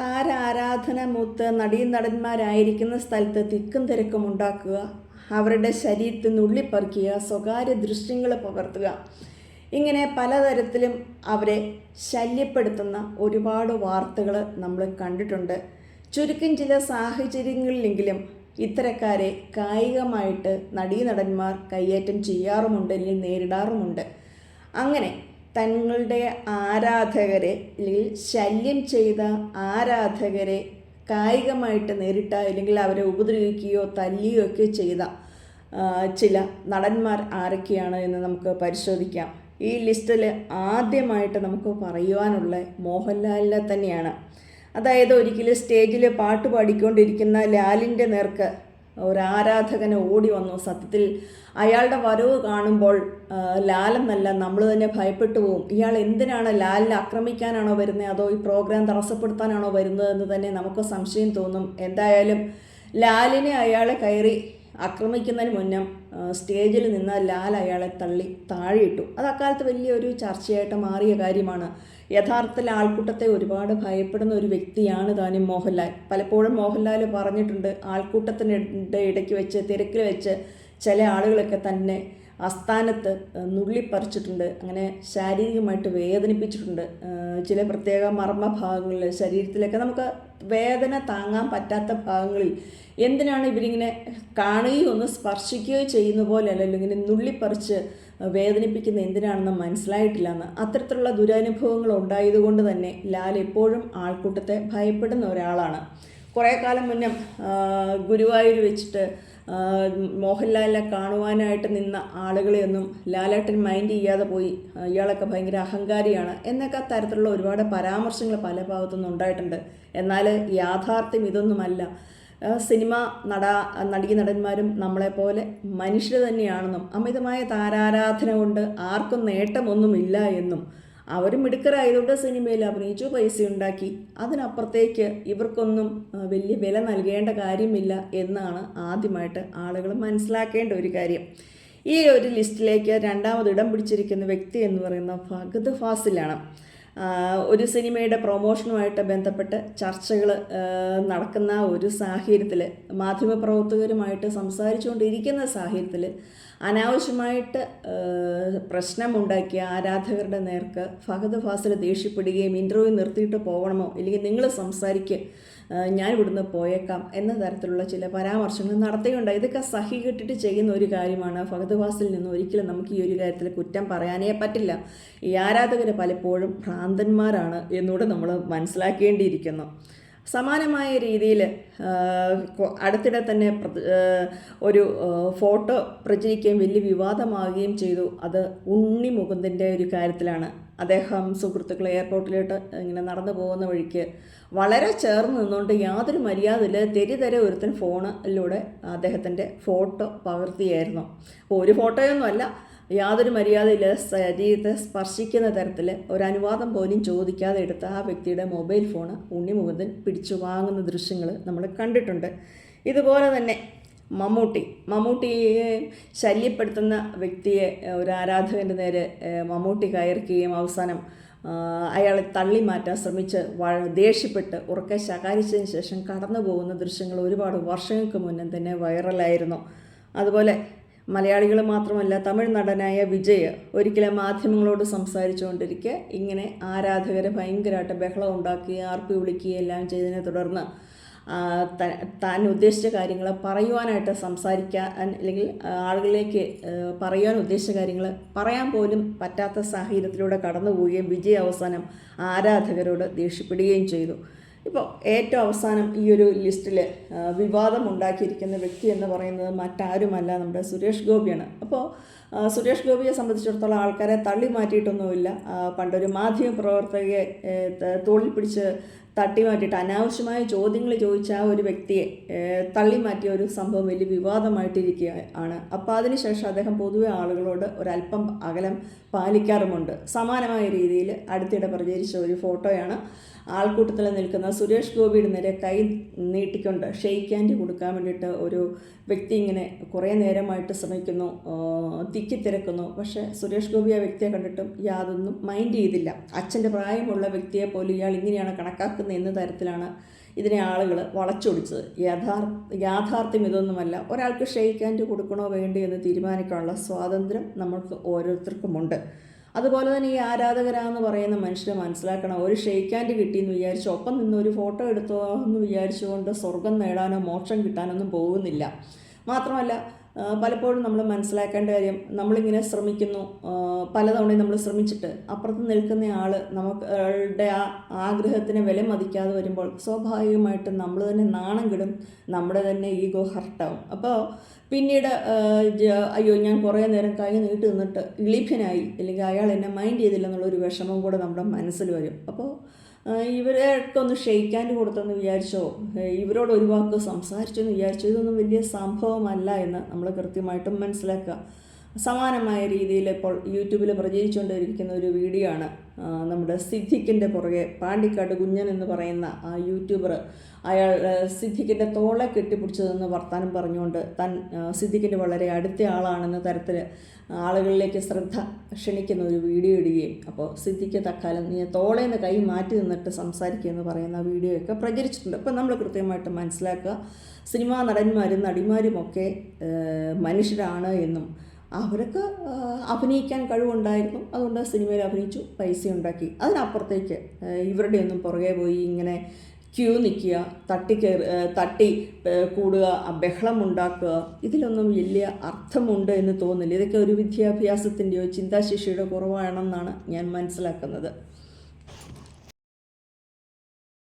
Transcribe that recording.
താര ആരാധന മൂത്ത് നടീനടന്മാരായിരിക്കുന്ന സ്ഥലത്ത് തിക്കും തിരക്കും ഉണ്ടാക്കുക. അവരുടെ ശരീരത്തിൽ നുള്ളിപ്പറിക്കുക സ്വകാര്യ ദൃശ്യങ്ങൾ പകർത്തുക. ഇങ്ങനെ പലതരത്തിലും അവരെ ശല്യപ്പെടുത്തുന്ന ഒരുപാട് വാർത്തകൾ നമ്മൾ കണ്ടിട്ടുണ്ട്. ചുരുക്കം ചില സാഹചര്യങ്ങളിലെങ്കിലും ഇത്തരക്കാരെ കായികമായിട്ട് നടീനടന്മാർ കയ്യേറ്റം ചെയ്യാറുമുണ്ട് അല്ലെങ്കിൽ നേരിടാറുമുണ്ട്. അങ്ങനെ തങ്ങളുടെ ആരാധകരെ അല്ലെങ്കിൽ ശല്യം ചെയ്ത ആരാധകരെ കായികമായിട്ട് നേരിട്ട അല്ലെങ്കിൽ അവരെ ഉപദ്രവിക്കുകയോ തല്ലുകയോ ഒക്കെ ചെയ്ത ചില നടന്മാർ ആരൊക്കെയാണ് എന്ന് നമുക്ക് പരിശോധിക്കാം. ഈ ലിസ്റ്റിൽ ആദ്യമായിട്ട് നമുക്ക് പറയുവാനുള്ള മോഹൻലാലിനെ തന്നെയാണ്. അതായത് ഒരിക്കലും സ്റ്റേജിൽ പാട്ട് പാടിക്കൊണ്ടിരിക്കുന്ന ലാലിന്റെ നേർക്ക് ഒരു ആരാധകന് ഓടി വന്നു. സത്യത്തിൽ അയാളുടെ വരവ് കാണുമ്പോൾ ലാലെന്നല്ല നമ്മൾ തന്നെ ഭയപ്പെട്ടു പോകും ഇയാൾ എന്തിനാണ് ലാലിനെ ആക്രമിക്കാനാണോ വരുന്നത്? അതോ ഈ പ്രോഗ്രാം തടസ്സപ്പെടുത്താനാണോ വരുന്നത് എന്ന് തന്നെ നമുക്ക് സംശയം തോന്നും. എന്തായാലും ലാലിനെ അയാളെ കയറി ആക്രമിക്കുന്നതിന് മുന്നം സ്റ്റേജിൽ നിന്ന് ലാൽ അയാളെ തള്ളി താഴെയിട്ടു. അത് അക്കാലത്ത് വലിയൊരു ചർച്ചയായിട്ട് മാറിയ കാര്യമാണ്. യഥാർത്ഥത്തിൽ ആൾക്കൂട്ടത്തെ ഒരുപാട് ഭയപ്പെടുന്ന ഒരു വ്യക്തിയാണ് താനും മോഹൻലാൽ. പലപ്പോഴും മോഹൻലാൽ പറഞ്ഞിട്ടുണ്ട് ആൾക്കൂട്ടത്തിന്റെ ഇടയ്ക്ക് വെച്ച് തിരക്കിൽ വെച്ച് ചില ആളുകളൊക്കെ തന്നെ അസ്ഥാനത്ത് ഏഹ്, നുള്ളിപ്പറിച്ചിട്ടുണ്ട്. അങ്ങനെ ശാരീരികമായിട്ട് വേദനിപ്പിച്ചിട്ടുണ്ട്. ചില പ്രത്യേക മർമ്മഭാഗങ്ങളിൽ ശരീരത്തിലൊക്കെ നമുക്ക് വേദന താങ്ങാൻ പറ്റാത്ത ഭാഗങ്ങളിൽ എന്തിനാണ് ഇവരിങ്ങനെ കാണുകയോ ഒന്ന് സ്പർശിക്കുകയോ ചെയ്യുന്ന പോലെ അല്ലല്ലോ ഇങ്ങനെ നുള്ളിപ്പറിച്ച് വേദനിപ്പിക്കുന്ന എന്തിനാണെന്ന് മനസ്സിലായിട്ടില്ല എന്ന്. അത്തരത്തിലുള്ള ദുരനുഭവങ്ങൾ ഉണ്ടായതുകൊണ്ട് തന്നെ ലാൽ എപ്പോഴും ആൾക്കൂട്ടത്തെ ഭയപ്പെടുന്ന ഒരാളാണ്. കുറേ കാലം മുന്നേ ഗുരുവായൂർ വെച്ചിട്ട് മോഹൻലാലിനെ കാണുവാനായിട്ട് നിന്ന ആളുകളെയൊന്നും ലാലേട്ടൻ മൈൻഡ് ചെയ്യാതെ പോയി. ഇയാളൊക്കെ ഭയങ്കര അഹങ്കാരിയാണ്. എന്നൊക്കെ തരത്തിലുള്ള ഒരുപാട് പരാമർശങ്ങൾ പല ഭാഗത്തുനിന്നും ഉണ്ടായിട്ടുണ്ട്. എന്നാൽ യാഥാർത്ഥ്യം ഇതൊന്നുമല്ല. സിനിമ നട നടിക നടന്മാരും നമ്മളെപ്പോലെ മനുഷ്യർ തന്നെയാണെന്നും അമിതമായ താരാരാധന കൊണ്ട് ആർക്കും നേട്ടമൊന്നുമില്ല എന്നും അവരും മിടുക്കരായതുകൊണ്ട് സിനിമയിൽ അഭിനയിച്ചു പൈസ ഉണ്ടാക്കി. അതിനപ്പുറത്തേക്ക് ഇവർക്കൊന്നും വലിയ വില നൽകേണ്ട കാര്യമില്ല എന്നാണ് ആദ്യമായിട്ട് ആളുകൾ മനസ്സിലാക്കേണ്ട ഒരു കാര്യം. ഈ ഒരു ലിസ്റ്റിലേക്ക് രണ്ടാമത് ഇടം പിടിച്ചിരിക്കുന്ന വ്യക്തി എന്ന് പറയുന്ന ഫഗദ് ഫാസിലാണ്. ഒരു സിനിമയുടെ പ്രൊമോഷനുമായിട്ട് ബന്ധപ്പെട്ട് ചർച്ചകൾ നടക്കുന്ന ഒരു സാഹചര്യത്തിൽ മാധ്യമപ്രവർത്തകരുമായിട്ട് സംസാരിച്ചുകൊണ്ടിരിക്കുന്ന സാഹചര്യത്തിൽ അനാവശ്യമായിട്ട് പ്രശ്നമുണ്ടാക്കിയ ആരാധകരുടെ നേർക്ക് ഫഹദ് ഫാസിൽ ദേഷ്യപ്പെടുകയും ഇന്റർവ്യൂ നിർത്തിയിട്ട് പോകണമോ ഇല്ലെങ്കിൽ നിങ്ങൾ സംസാരിക്കുക ഞാൻ ഇവിടുന്ന് പോയേക്കാം എന്ന തരത്തിലുള്ള ചില പരാമർശങ്ങൾ നടത്തുകയുണ്ടായി. ഇതൊക്കെ സഹി കെട്ടിട്ട് ചെയ്യുന്ന ഒരു കാര്യമാണ്. ഫഹദ് ഫാസിൽ നിന്ന് ഒരിക്കലും നമുക്ക് ഈ ഒരു കാര്യത്തിൽ കുറ്റം പറയാനേ പറ്റില്ല. ഈ ആരാധകർ പലപ്പോഴും ഭ്രാന്തന്മാരാണ് എന്നുകൂടെ നമ്മൾ മനസ്സിലാക്കേണ്ടിയിരിക്കുന്നു. സമാനമായ രീതിയിൽ അടുത്തിടെ തന്നെ ഒരു ഫോട്ടോ പ്രചരിക്കുകയും വലിയ വിവാദമാകുകയും ചെയ്തു. അത് ഉണ്ണി മുകുന്ദന്റെ ഒരു കാര്യത്തിലാണ്. അദ്ദേഹം സുഹൃത്തുക്കൾ എയർപോർട്ടിലോട്ട് ഇങ്ങനെ നടന്നു പോകുന്ന വഴിക്ക് വളരെ ചേർന്ന് നിന്നുകൊണ്ട് യാതൊരു മര്യാദയില്ല തെരിതര ഒരുത്തൻ ഫോണിലൂടെ അദ്ദേഹത്തിന്റെ ഫോട്ടോ പകർത്തിയായിരുന്നു. ഒരു ഫോട്ടോയൊന്നുമല്ല യാതൊരു മര്യാദയില്ലാതെ ശരീരത്തെ സ്പർശിക്കുന്ന തരത്തിൽ ഒരു അനുവാദം പോലും ചോദിക്കാതെ എടുത്ത ആ വ്യക്തിയുടെ മൊബൈൽ ഫോൺ ഉണ്ണി മുകുന്ദൻ പിടിച്ചു വാങ്ങുന്ന ദൃശ്യങ്ങൾ നമ്മൾ കണ്ടിട്ടുണ്ട്. ഇതുപോലെ തന്നെ മമ്മൂട്ടി. മമ്മൂട്ടിയെ ശല്യപ്പെടുത്തുന്ന വ്യക്തിയെ ഒരു ആരാധകന്റെ നേരെ മമ്മൂട്ടി കയർക്കുകയും അവസാനം അയാളെ തള്ളി മാറ്റാൻ ശ്രമിച്ച് ദേഷ്യപ്പെട്ട് ഉറക്കെ ശകാരിച്ചതിന് ശേഷം കടന്നു പോകുന്ന ദൃശ്യങ്ങൾ ഒരുപാട് വർഷങ്ങൾക്ക് മുന്നേ തന്നെ വൈറലായിരുന്നു. അതുപോലെ മലയാളികൾ മാത്രമല്ല തമിഴ് നടനായ വിജയ് ഒരിക്കലും മാധ്യമങ്ങളോട് സംസാരിച്ചുകൊണ്ടിരിക്കെ ഇങ്ങനെ ആരാധകരെ ഭയങ്കരമായിട്ട് ബഹളം ഉണ്ടാക്കുകയും ആർപ്പി വിളിക്കുകയും എല്ലാം ചെയ്തതിനെ തുടർന്ന് താൻ ഉദ്ദേശിച്ച കാര്യങ്ങൾ പറയുവാനായിട്ട് സംസാരിക്കാൻ അല്ലെങ്കിൽ ആളുകളിലേക്ക് പറയുവാൻ ഉദ്ദേശിച്ച കാര്യങ്ങൾ പറയാൻ പോലും പറ്റാത്ത സാഹചര്യത്തിലൂടെ കടന്നുപോവുകയും വിജയ് അവസാനം ആരാധകരോട് ദേഷ്യപ്പെടുകയും ചെയ്തു. ഇപ്പോൾ ഏറ്റവും അവസാനം ഈ ഒരു ലിസ്റ്റിൽ വിവാദം ഉണ്ടാക്കിയിരിക്കുന്ന വ്യക്തി എന്ന് പറയുന്നത് മറ്റാരുമല്ല നമ്മുടെ സുരേഷ് ഗോപിയാണ്. അപ്പോൾ സുരേഷ് ഗോപിയെ സംബന്ധിച്ചിടത്തോളം ആൾക്കാരെ തള്ളി മാറ്റിയിട്ടൊന്നുമില്ല. പണ്ടൊരു മാധ്യമ പ്രവർത്തകയെ തോളിൽ പിടിച്ച് തട്ടി മാറ്റിയിട്ട് അനാവശ്യമായ ചോദ്യങ്ങൾ ചോദിച്ച ആ ഒരു വ്യക്തിയെ തള്ളി മാറ്റിയ ഒരു സംഭവം വലിയ വിവാദമായിട്ടിരിക്കുക ആണ്. അപ്പോൾ അതിനുശേഷം അദ്ദേഹം പൊതുവെ ആളുകളോട് ഒരല്പം അകലം പാലിക്കാറുമുണ്ട്. സമാനമായ രീതിയിൽ അടുത്തിടെ പ്രചരിച്ച ഒരു ഫോട്ടോയാണ് ആൾക്കൂട്ടത്തിൽ നിൽക്കുന്ന സുരേഷ് ഗോപിയുടെ നേരെ കൈ നീട്ടിക്കൊണ്ട് ഷെയ്ക്ക് ഹാൻഡ് കൊടുക്കാൻ വേണ്ടിയിട്ട് ഒരു വ്യക്തി ഇങ്ങനെ കുറേ നേരമായിട്ട് ശ്രമിക്കുന്നു. ആ, തിക്കി തിരക്കുന്നു പക്ഷേ സുരേഷ് ഗോപി ആ വ്യക്തിയെ കണ്ടിട്ടും യാതൊന്നും മൈൻഡ് ചെയ്തില്ല. അച്ഛന്റെ പ്രായമുള്ള വ്യക്തിയെ പോലും ഇയാൾ ഇങ്ങനെയാണ് കണക്കാക്കുന്നത് എന്ന തരത്തിലാണ് ഇതിനെ ആളുകൾ വളച്ചൊടിച്ചത്. യഥാർ യാഥാർത്ഥ്യം ഇതൊന്നുമല്ല. ഒരാൾക്ക് ഷെയ്ക്ക് ഹാൻഡ് കൊടുക്കണോ വേണ്ടി എന്ന് തീരുമാനിക്കാനുള്ള സ്വാതന്ത്ര്യം നമ്മൾക്ക് ഓരോരുത്തർക്കുമുണ്ട്. അതുപോലെ തന്നെ ഈ ആരാധകരാന്ന് പറയുന്ന മനുഷ്യരെ മനസ്സിലാക്കണം. ഒരു ഷെയ്ക്ക് ഹാൻഡ് കിട്ടിയെന്ന് വിചാരിച്ച് ഒപ്പം നിന്ന് ഒരു ഫോട്ടോ എടുത്തോ എന്ന് വിചാരിച്ചുകൊണ്ട് സ്വർഗം നേടാനോ മോക്ഷം കിട്ടാനൊന്നും പോകുന്നില്ല. മാത്രമല്ല പലപ്പോഴും നമ്മൾ മനസ്സിലാക്കേണ്ട കാര്യം നമ്മളിങ്ങനെ ശ്രമിക്കുന്നു. പലതവണയും നമ്മൾ ശ്രമിച്ചിട്ട് അപ്പുറത്ത് നിൽക്കുന്ന ആൾ നമുക്കളുടെ ആ ആഗ്രഹത്തിന് വില മതിക്കാതെ വരുമ്പോൾ സ്വാഭാവികമായിട്ടും നമ്മൾ തന്നെ നാണം കിടും നമ്മുടെ തന്നെ ഈഗോ ഹർട്ടാവും അപ്പോൾ പിന്നീട് അയ്യോ ഞാൻ കുറേ നേരം കൈ നീട്ടി നിന്നിട്ട് ഇളിഭ്യനായി അല്ലെങ്കിൽ അയാൾ എന്നെ മൈൻഡ് ചെയ്തില്ല എന്നുള്ളൊരു വിഷമം കൂടെ നമ്മുടെ മനസ്സിൽ വരും. അപ്പോൾ ഇവരെയൊക്കെ ഒന്ന് ഷെയ്ക്കാൻ കൊടുത്തെന്ന് വിചാരിച്ചോ? ഇവരോട് ഒരു വാക്ക് സംസാരിച്ചെന്ന് വിചാരിച്ചോ? ഇതൊന്നും വലിയ സംഭവമല്ല എന്ന് നമ്മൾ കൃത്യമായിട്ടും മനസ്സിലാക്കുക. സമാനമായ രീതിയിൽ ഇപ്പോൾ യൂട്യൂബിൽ പ്രചരിച്ചുകൊണ്ടിരിക്കുന്ന ഒരു വീഡിയോ ആണ് നമ്മുടെ സിദ്ധിക്കിന്റെ പുറകെ പാണ്ടിക്കാട് കുഞ്ഞൻ എന്ന് പറയുന്ന ആ യൂട്യൂബർ അയാൾ സിദ്ധിക്കിന്റെ തോളെ കെട്ടിപ്പിടിച്ചതെന്ന് വർത്താനം പറഞ്ഞുകൊണ്ട് താൻ സിദ്ധിക്കിന്റെ വളരെ അടുത്ത ആളാണെന്ന തരത്തിൽ ആളുകളിലേക്ക് ശ്രദ്ധ ക്ഷണിക്കുന്ന ഒരു വീഡിയോ ഇടുകയും അപ്പോൾ സിദ്ധിക്ക് തക്കാലം നീ തോളെ നിന്ന് കൈ മാറ്റി നിന്നിട്ട് സംസാരിക്കുക എന്ന് പറയുന്ന വീഡിയോ ഒക്കെ പ്രചരിച്ചിട്ടുണ്ട്. അപ്പോൾ നമ്മൾ കൃത്യമായിട്ട് മനസ്സിലാക്കുക സിനിമാ നടന്മാരും നടിമാരുമൊക്കെ മനുഷ്യരാണ് എന്നും അവർക്ക് അഭിനയിക്കാൻ കഴിവുണ്ടായിരുന്നു. അതുകൊണ്ട് സിനിമയിൽ അഭിനയിച്ചു പൈസ ഉണ്ടാക്കി അതിനപ്പുറത്തേക്ക് ഏഹ്, ഇവരുടെ ഒന്നും പുറകെ പോയി ഇങ്ങനെ ക്യൂ നിൽക്കുക തട്ടിക്കയറി തട്ടി കൂടുക ബഹളം ഉണ്ടാക്കുക ഇതിലൊന്നും വലിയ അർത്ഥമുണ്ട് എന്ന് തോന്നില്ല ഇതൊക്കെ ഒരു വിദ്യാഭ്യാസത്തിന്റെയോ ചിന്താശേഷിയുടെ കുറവാണെന്നാണ് ഞാൻ മനസ്സിലാക്കുന്നത്.